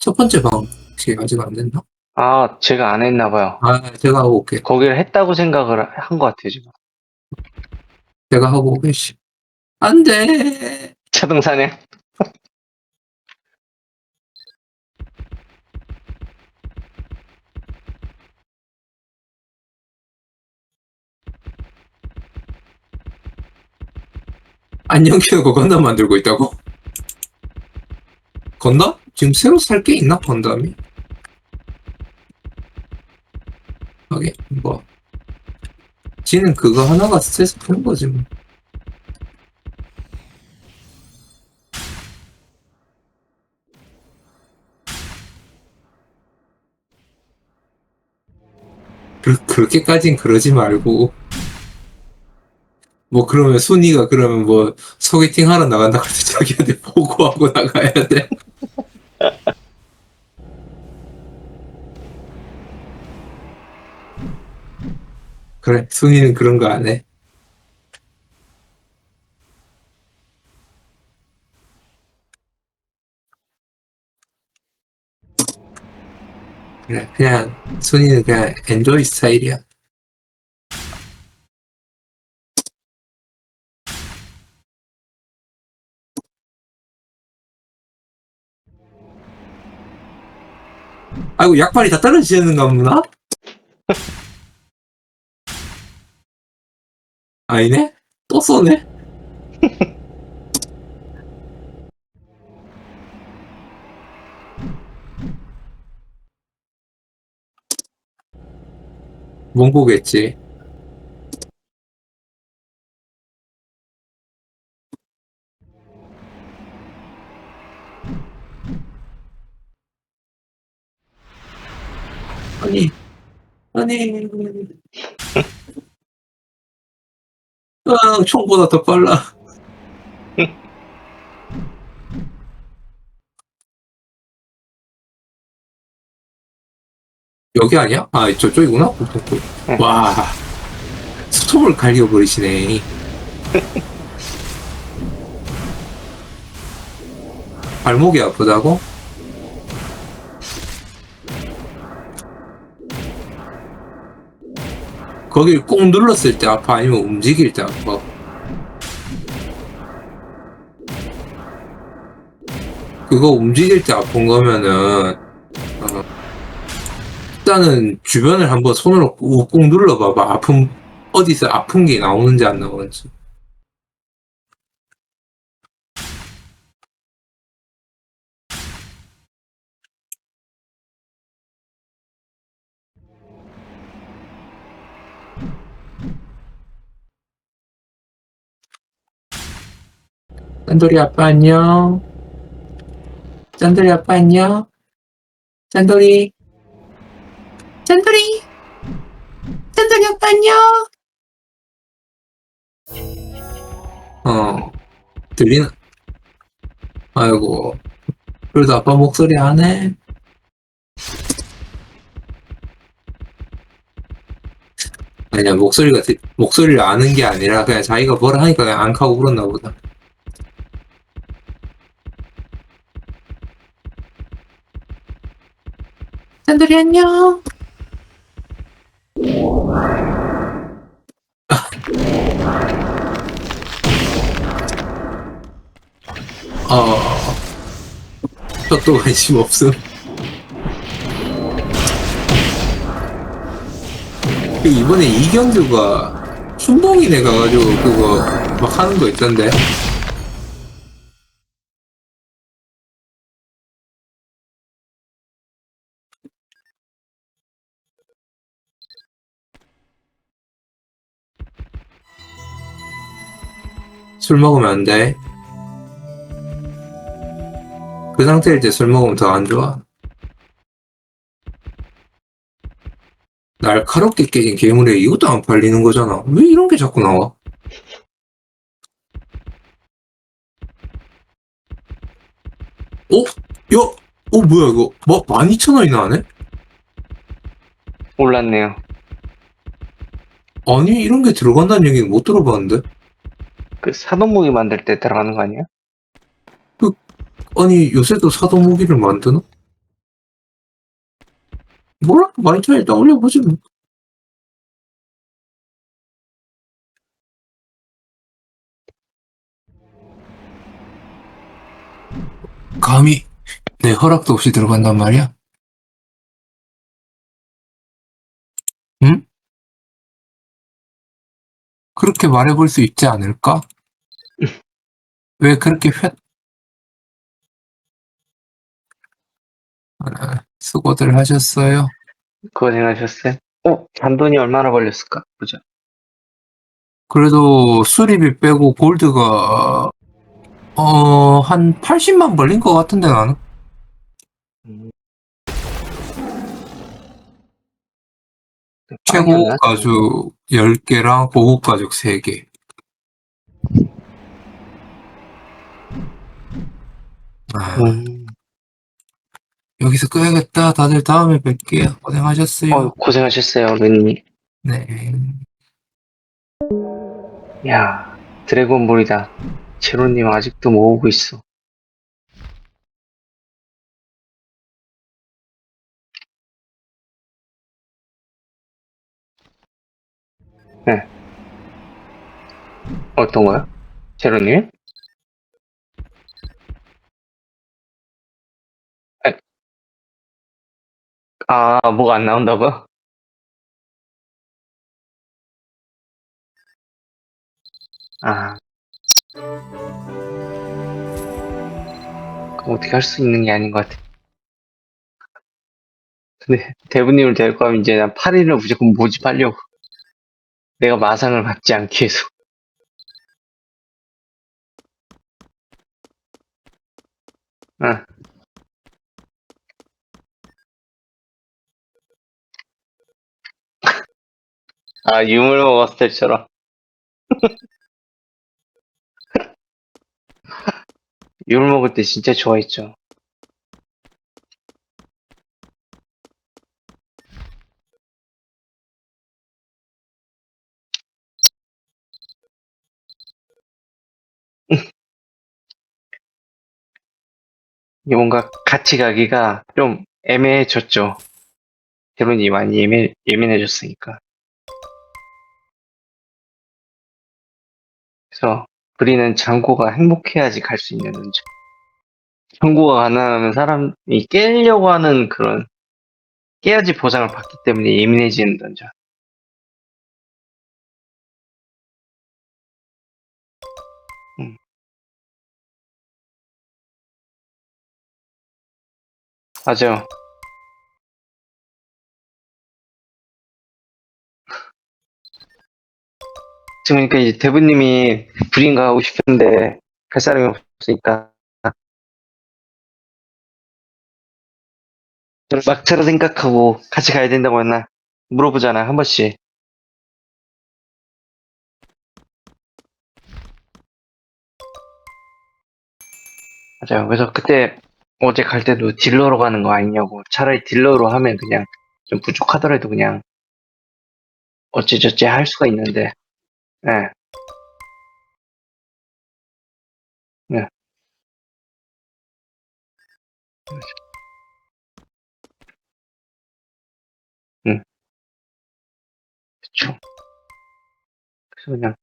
첫 번째 방식 아직 안 됐나? 아, 제가 안 했나 봐요. 아, 제가 하고 올게. 거기를 했다고 생각을 한 것 같아요, 지금. 제가 하고 오게, 씨. 안 돼! 자동 사냥. 안녕 키우고 건담 만들고 있다고? 건담? 지금 새로 살 게 있나, 건담이? 하긴, 뭐. 지는 그거 하나가 스트레스 푸는 거지, 뭐. 그, 그렇게까진 그러지 말고. 뭐, 그러면 순이가 그러면 뭐, 소개팅 하러 나간다 때 자기한테 보고하고 나가야 돼. 그래, 순이는 그런 거 안 해. 그래, 그냥, 순이는 그냥 엔조이 스타일이야. 아이고, 약발이 다 떨어지는가 보나? 아니네? 또 쏘네? 몽고겠지. 아니, 아니. 아, 총보다 더 빨라. 여기 아니야? 아, 저쪽이구나? 와, 스톱을 갈겨버리시네. 발목이 아프다고? 거길 꼭 눌렀을 때 아파? 아니면 움직일 때 아파? 그거 움직일 때 아픈 거면은, 어, 일단은 주변을 한번 손으로 꾹 눌러봐봐. 아픈, 어디서 아픈 게 나오는지 안 나오는지. 짠돌이 아빠 안녕. 짠돌이 아빠 안녕. 짠돌이. 짠돌이. 짠돌이 아빠 안녕. 어, 들리나? 아이고. 그래도 아빠 목소리 안 해? 아니야, 목소리가, 들- 목소리를 아는 게 아니라 그냥 자기가 뭐라 하니까 그냥 안 가고 그랬나 보다. 짠돌이 안녕. 어, 저또 관심 없음. 그 이번에 이경규가 춘봉이네 가가지고 그거 막 하는 거 있던데. 술 먹으면 안 돼. 그 상태일 때 술 먹으면 더 안 좋아. 날카롭게 깨진 괴물에 이것도 안 팔리는 거잖아. 왜 이런 게 자꾸 나와? 어? 야, 어, 뭐야, 이거. 뭐, 12,000원이 나네? 몰랐네요. 아니, 이런 게 들어간다는 얘기는 못 들어봤는데? 그 사동무기 만들 때 들어가는 거 아니에요? 아니, 요새도 사도 무기를 만드나? 몰라 많이 차 일단 올려보지 뭐. 감히 내 허락도 없이 들어간단 말이야? 응? 그렇게 말해볼 수 있지 않을까? 왜 그렇게 회... 아, 수고들 하셨어요. 고생하셨어요. 어, 잔돈이 얼마나 걸렸을까? 보자. 그래도 수리비 빼고 골드가 어, 한 80만 벌린 것 같은데 나는. 최고? 가죽 10개랑 고급 가죽 3개. 아, 음. 여기서 끄야겠다. 다들 다음에 뵐게요. 고생하셨어요. 어, 고생하셨어요, 르님. 네. 야, 드래곤볼이다. 제로님 아직도 모으고 있어. 네. 어떤 거요? 제로님? 에. 아, 뭐가 안 나온다고요? 아. 어떻게 할 수 있는 게 아닌 것 같아. 근데 대부님을 데리고 가면 이제 난 8일을 무조건 모집하려고. 내가 마상을 받지 않기 위해서. 응. 아, 유물 먹었을 때처럼. 유물 먹을 때 진짜 좋아했죠. 이게 뭔가 같이 가기가 좀 애매해졌죠. 대론이 많이 예민, 예민해졌으니까. 그래서 우리는 장고가 행복해야지 갈 수 있는 던져. 장고가 가난하면 사람이 깨려고 하는 그런 깨야지 보상을 받기 때문에 예민해지는 던져. 맞아요. 지금 그러니까 이제 대부님이 불인 가고 싶은데 갈 사람이 없으니까. 막차라 생각하고 같이 가야 된다고 했나? 물어보잖아 한 번씩. 맞아요 그래서 그때 어제 갈 때도 딜러로 가는 거 아니냐고 차라리 딜러로 하면 그냥 좀 부족하더라도 그냥 어찌저찌 할 수가 있는데 예. 네. 응. 그쵸. 그래서 그냥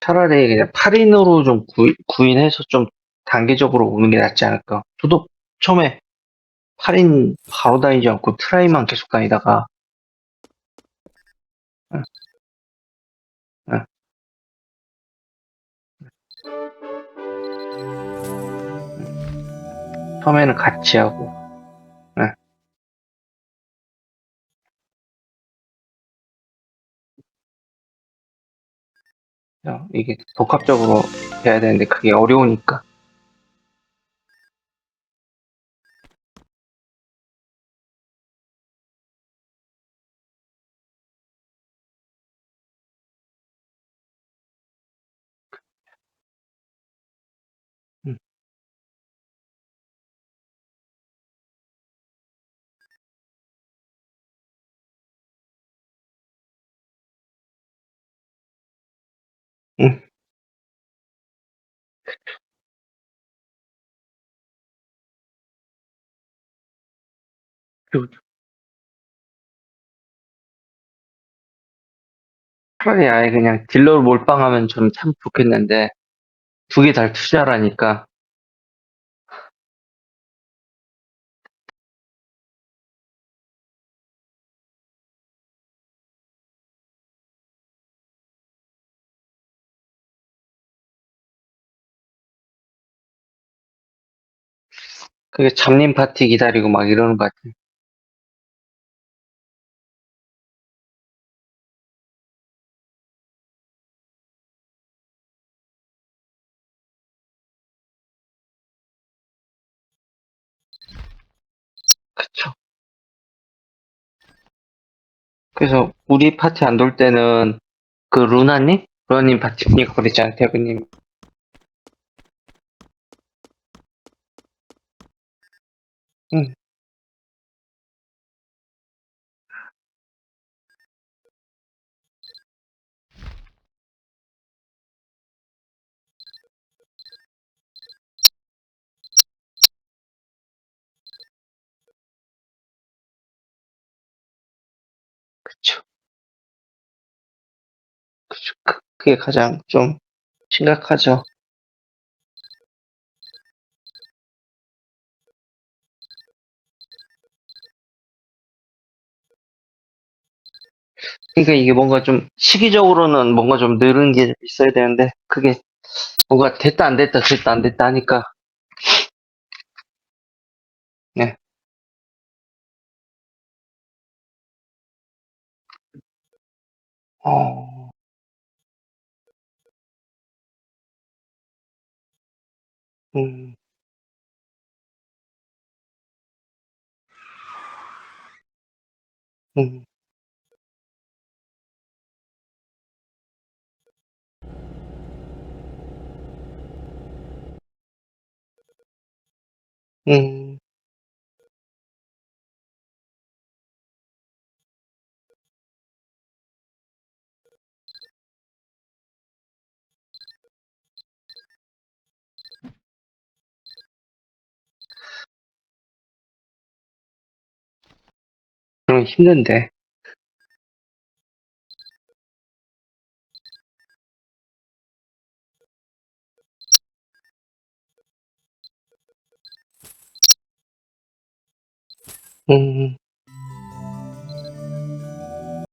차라리 그냥 8인으로 좀 구, 구인해서 좀 단계적으로 오는 게 낫지 않을까. 저도 처음에 8인 바로 다니지 않고 트라이만 계속 다니다가 응. 응. 처음에는 같이 하고 응. 이게 복합적으로 해야 되는데 그게 어려우니까 그렇죠. 차라리 아예 그냥 딜러로 몰빵하면 좀 참 좋겠는데 두개다 투자하라니까. 그게 잡님 파티 기다리고 막 이러는 것 같아. 그래서 우리 파티 안 돌 때는 그 루나님? 루나님 파티니까 그랬잖아요, 대구님. 응. 그쵸. 그쵸. 그- 그게 가장 좀 심각하죠. 그러니까 이게 뭔가 좀 시기적으로는 뭔가 좀 늘은 게 있어야 되는데 그게 뭔가 됐다 안 됐다 됐다 안 됐다 하니까 어, 음, 음, 음, 그럼 힘든데. 음,